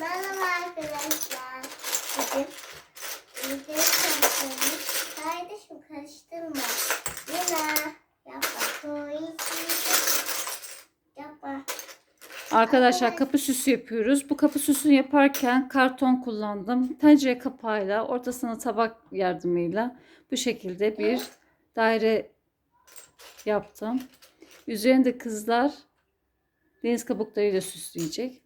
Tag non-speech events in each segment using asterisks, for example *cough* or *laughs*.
Merhaba arkadaşlar. Bugün video çalışıyoruz. Kardeşim karıştırma. Yine yapma. Koyuyorsun. Yapma. Arkadaşlar kapı süsü yapıyoruz. Bu kapı süsünü yaparken karton kullandım. Tencere kapağıyla ortasına tabak yardımıyla bu şekilde bir daire yaptım. Üzerinde kızlar deniz kabuklarıyla süsleyecek.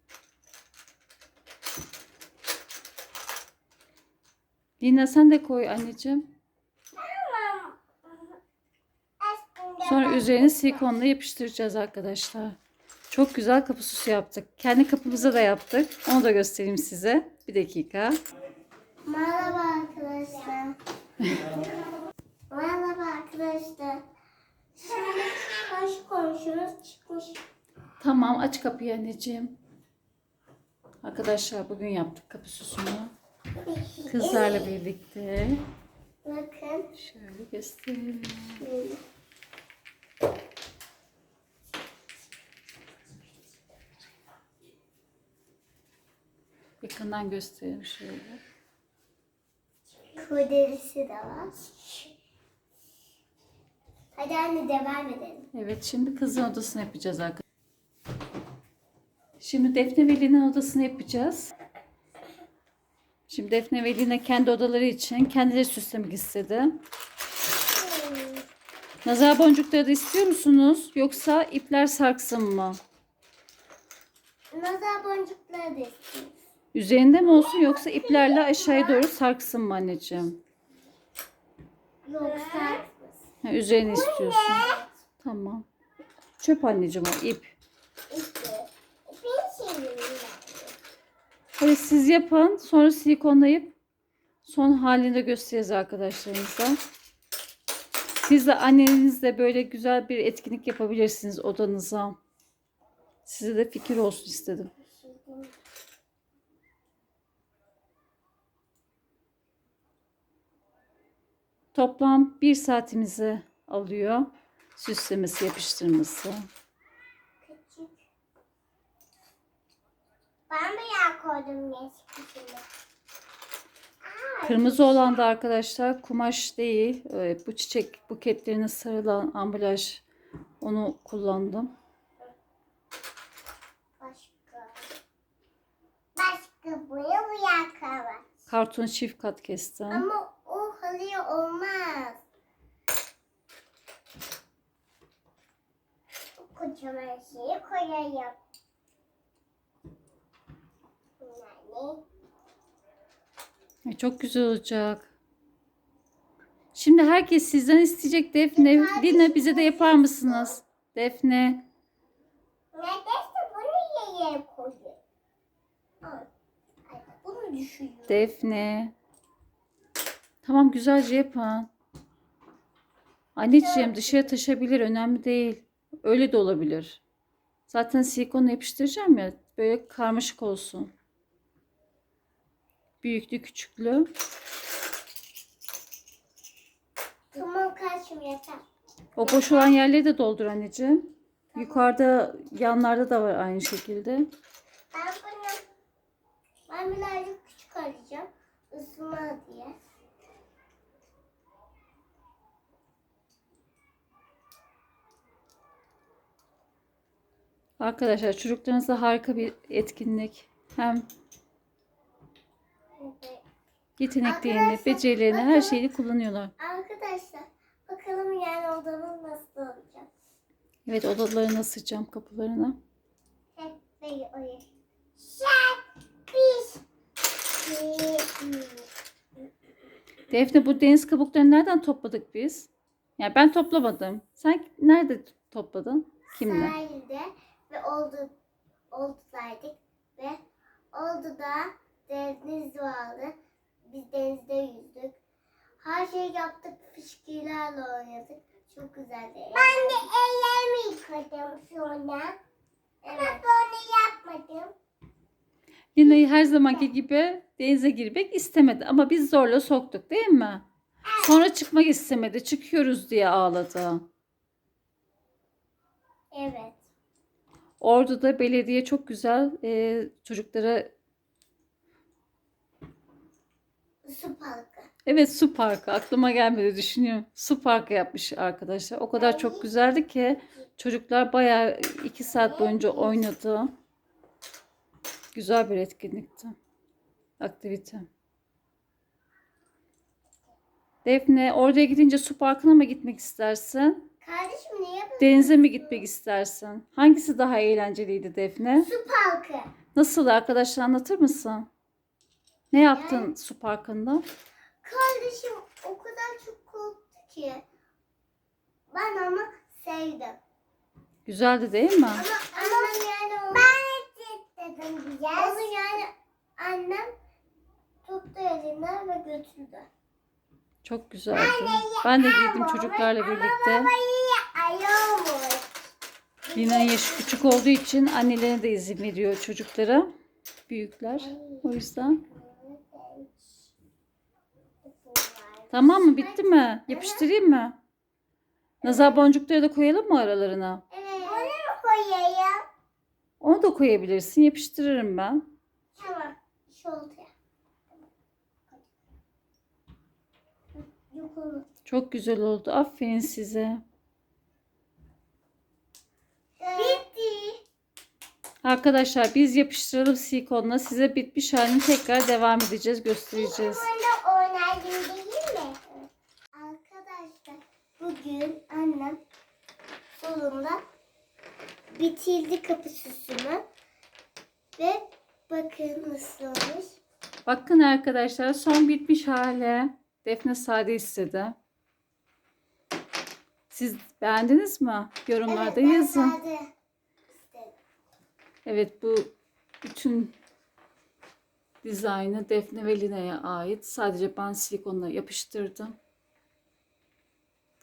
Lina sen de koy anneciğim. Sonra üzerine silikonla yapıştıracağız arkadaşlar. Çok güzel kapı süsü yaptık. Kendi kapımıza da yaptık. Onu da göstereyim size. Bir dakika. Merhaba arkadaşlar. Merhaba arkadaşlar. Şimdi hoş konuşuyoruz. Çıkmış. Tamam aç kapıyı anneciğim. Arkadaşlar bugün yaptık kapı süsünü. Kızlarla birlikte. Bakın. Şöyle göstereyim. Böyle. Yakından göstereyim şöyle. Kurdelisi de var. Hadi anne devam edelim. Evet şimdi kızın odasını yapacağız arkadaşlar. Şimdi Defne ve Lina'nın odasını yapacağız. Şimdi Defne ve Lina kendi odaları için kendileri süslemek istedi. Nazar boncukları da istiyor musunuz? Yoksa ipler sarksın mı? Nazar boncukları da istiyoruz. Üzerinde mi olsun yoksa iplerle aşağıya doğru sarksın mı anneciğim? Yoksa Ha, üzerini istiyorsun. Tamam. Çöp anneciğim o ip. işte bir şey Hadi siz yapın. Sonra silikonlayıp son halini de göstereceğiz arkadaşlarımıza. Siz de annenizle böyle güzel bir etkinlik yapabilirsiniz odanıza. Size de fikir olsun istedim. Toplam bir saatimizi alıyor. Süslemesi, yapıştırması. Ben bir yer koydum şimdi. Kırmızı olan da arkadaşlar kumaş değil. Ee, Bu çiçek buketlerine sarılan ambalaj onu kullandım. Başka. Başka bu yer kalır. Kartonu çift kat kestim. Ama o halıya olmaz. Kocaman şeyi koyayım. Yani Ay, Çok güzel olacak. Şimdi herkes sizden isteyecek Defne. Lina bize de yapar mısınız? Defne. neredeyse bunu yere koyuyor. Bunu düşüyor. Defne. Tamam güzelce yapın. Anneciğim dışarı taşabilir önemli değil. Öyle de olabilir. Zaten silikonla yapıştıracağım ya böyle karmaşık olsun. Büyüklü küçüklü. Tamam kaçım yeter. O boş olan yerleri de doldur anneciğim. Yukarıda yanlarda da var aynı şekilde. Ben bunu ben birazcık küçük arayacağım. Isınma diye. Arkadaşlar çocuklarınızda harika bir etkinlik. Hem. Yeteneklerini, Arkadaşlar, becerilerini, her şeyini kullanıyorlar. Arkadaşlar bakalım yani odamız nasıl olacak. Evet odalarına asacağım kapılarına. Hep böyle oraya. Defne bu deniz kabuklarını nereden topladık biz? Yani ben toplamadım. Sen nerede topladın? Kimle? Sahilde ve oldu oldudaydık ve olduda deniz vardı. Biz denizde yüzdük. Her şey yaptık. Fışkılarla oynadık. Çok güzeldi. Ben de ellerimi yıkadım sonra. Evet. Ama onu yapmadım. Lina'yı her zamanki gibi denize girmek istemedi ama biz zorla soktuk değil mi? Sonra çıkmak istemedi. Çıkıyoruz diye ağladı. Evet. Ordu'da belediye çok güzel e, çocuklara su parkı. Evet su parkı aklıma gelmedi düşünüyorum. Su parkı yapmış arkadaşlar. O kadar çok güzeldi ki çocuklar bayağı iki saat boyunca oynadı. Güzel bir etkinlikti. Aktivite. Defne oraya gidince su parkına mı gitmek istersin? Kardeşim niye bu? Denize mi gitmek istersin? Hangisi daha eğlenceliydi Defne? Su parkı. Nasıl arkadaşlar anlatır mısın? Ne yaptın su parkında? Kardeşim o kadar çok korktu ki. Ben ama sevdim. Güzeldi değil mi? Ama annem yani onu... Ben dedim biraz. Onu yani annem tuttu elinden ve götürdü. Çok güzeldi. Ben de giydim çocuklarla birlikte. Lina'nın yaşı küçük olduğu için annelerine de izin veriyor çocuklara. Büyükler. O yüzden. Tamam mı? Bitti mi? Yapıştırayım mı? Nazar boncukları da koyalım mı aralarına? Evet. Onu mu koyayım? Onu da koyabilirsin. Yapıştırırım ben. Tamam. Çok güzel oldu. Aferin size. Bitti. Arkadaşlar biz yapıştıralım silikonla. Size bitmiş halini tekrar devam edeceğiz. Göstereceğiz. Böyle oynaydım değil mi? Arkadaşlar bugün annem sonunda bitirdi kapı süsümü. Ve bakın nasıl olmuş. Bakın arkadaşlar son bitmiş hali. Defne sade istedi. Siz beğendiniz mi? Yorumlarda ben yazın. sade. Evet bu bütün dizaynı Defne ve Lina'ya ait. Sadece ben silikonla yapıştırdım.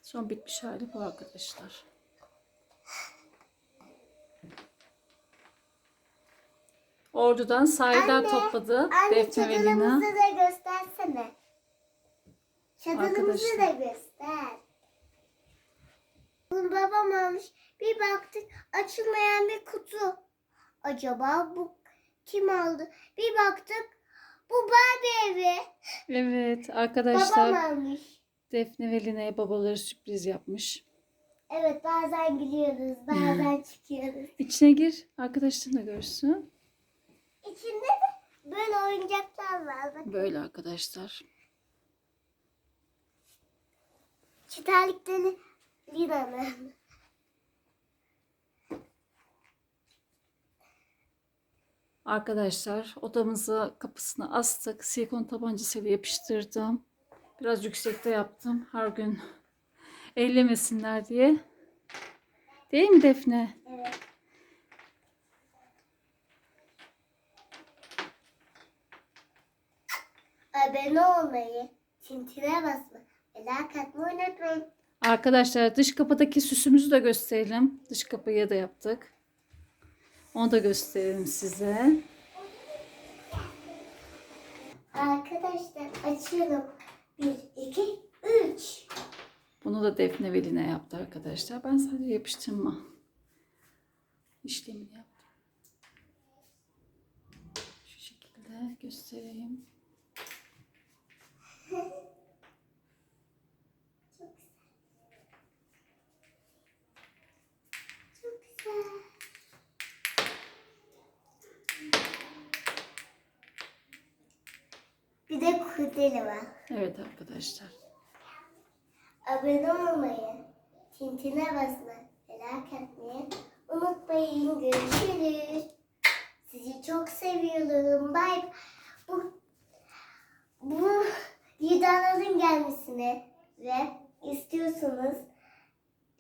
Son bitmiş hali bu arkadaşlar. Ordudan sahiden Anne, topladı Anne Defne ve Lina. çadırımızı da göstersene. Çadırımızı Arkadaşlar. da göster. Bunu babam almış. Bir baktık açılmayan bir kutu. Acaba bu kim aldı? Bir baktık bu Barbie evi. Evet Babam arkadaşlar almış. Defne ve Lina'ya babaları sürpriz yapmış. Evet bazen gülüyoruz bazen *laughs* çıkıyoruz. İçine gir arkadaşların da görsün. İçinde de böyle oyuncaklar var. Böyle arkadaşlar. Şu terlikleri Lina'nın. Arkadaşlar odamızı kapısına astık. Silikon tabancasıyla yapıştırdım. Biraz yüksekte yaptım. Her gün ellemesinler diye. Değil mi Defne? Evet. Abone olmayı, tintine basmayı, ve like atmayı unutmayın. Arkadaşlar dış kapıdaki süsümüzü de gösterelim. Dış kapıyı da yaptık. Onu da gösterelim size. Arkadaşlar açıyorum. 1, 2, 3. Bunu da Defne ve Lina yaptı arkadaşlar. Ben sadece yapıştırma işlemini yaptım. Şu şekilde göstereyim. Çok güzel. Bir kurdele var. Evet arkadaşlar. Abone olmayı, tintine basmayı, like atmayı unutmayın. Görüşürüz. Sizi çok seviyorum. Bye. Bu, bu videoların gelmesini ve istiyorsanız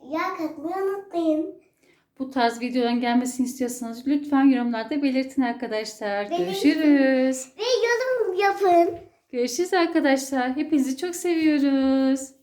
like atmayı unutmayın. Bu tarz videoların gelmesini istiyorsanız lütfen yorumlarda belirtin arkadaşlar. Belirtin. Görüşürüz. Ve yorum yapın. Görüşürüz arkadaşlar. Hepinizi çok seviyoruz.